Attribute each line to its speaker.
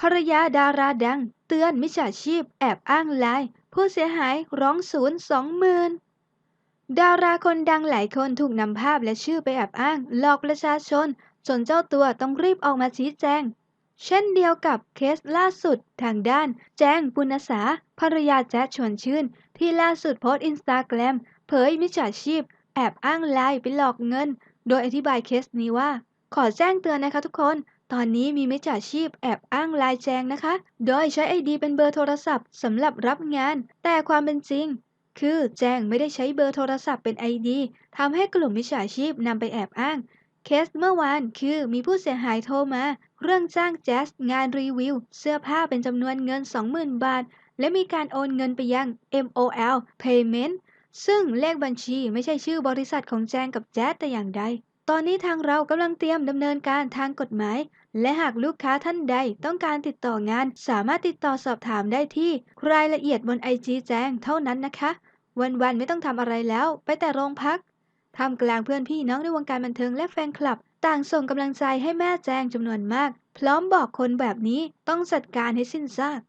Speaker 1: ภรรยาดาราดัง เตือนมิจฉาชีพแอบอ้างไลน์ผู้เสียหายร้องศูนย์สองหมื่นดาราคนดังหลายคนถูกนำภาพและชื่อไปแอบอ้างหลอกประชาชน จนเจ้าตัวต้องรีบออกมาชี้แจง เช่นเดียวกับเคสล่าสุดทางด้าน แจ้งปุณสาภรรยาแจ๊ดชวนชื่น ที่ล่าสุดโพสต์อินสตาแกรมเผยมิจฉาชีพ แอบอ้างไลน์ไปหลอกเงิน โดยอธิบายเคสนี้ว่า ขอแจ้งเตือนนะคะทุกคน ตอนนี้มีมิจฉาชีพแอบอ้างลน์แจงนะคะ โดยใช้ไอดีเป็นเบอร์โทรศัพท์สำหรับรับงาน แต่ความเป็นจริง คือแจ้งไม่ได้ใช้เบอร์โทรศัพท์เป็นไอดีทำให้กลุ่มมิจฉาชีพนำไปแอบอ้าง เคสเมื่อวานคือมีผู้เสียหายโทรมา เรื่องจ้างแจ๊สงานรีวิว เสื้อผ้าเป็นจำนวนเงิน 20,000 บาท และมีการโอนเงินไปยัง MOL Payment ซึ่งเลขบัญชีไม่ใช่ชื่อบริษัทของแจงกับแจ๊ดแต่อย่างใด ตอนนี้ทางเรากำลังเตรียมดำเนินการทางกฎหมาย และหากลูกค้าท่านใดต้องการติดต่องาน สามารถติดต่อสอบถามได้ที่รายละเอียดบนไอจีแจ้งเท่านั้นนะคะ วันๆไม่ต้องทำอะไรแล้ว ไปแต่โรงพักทำกลางเพื่อนพี่น้องในวงการบันเทิงและแฟนคลับ ต่างส่งกำลังใจให้แม่แจ้งจำนวนมาก พร้อมบอกคนแบบนี้ต้องจัดการให้สิ้นซาก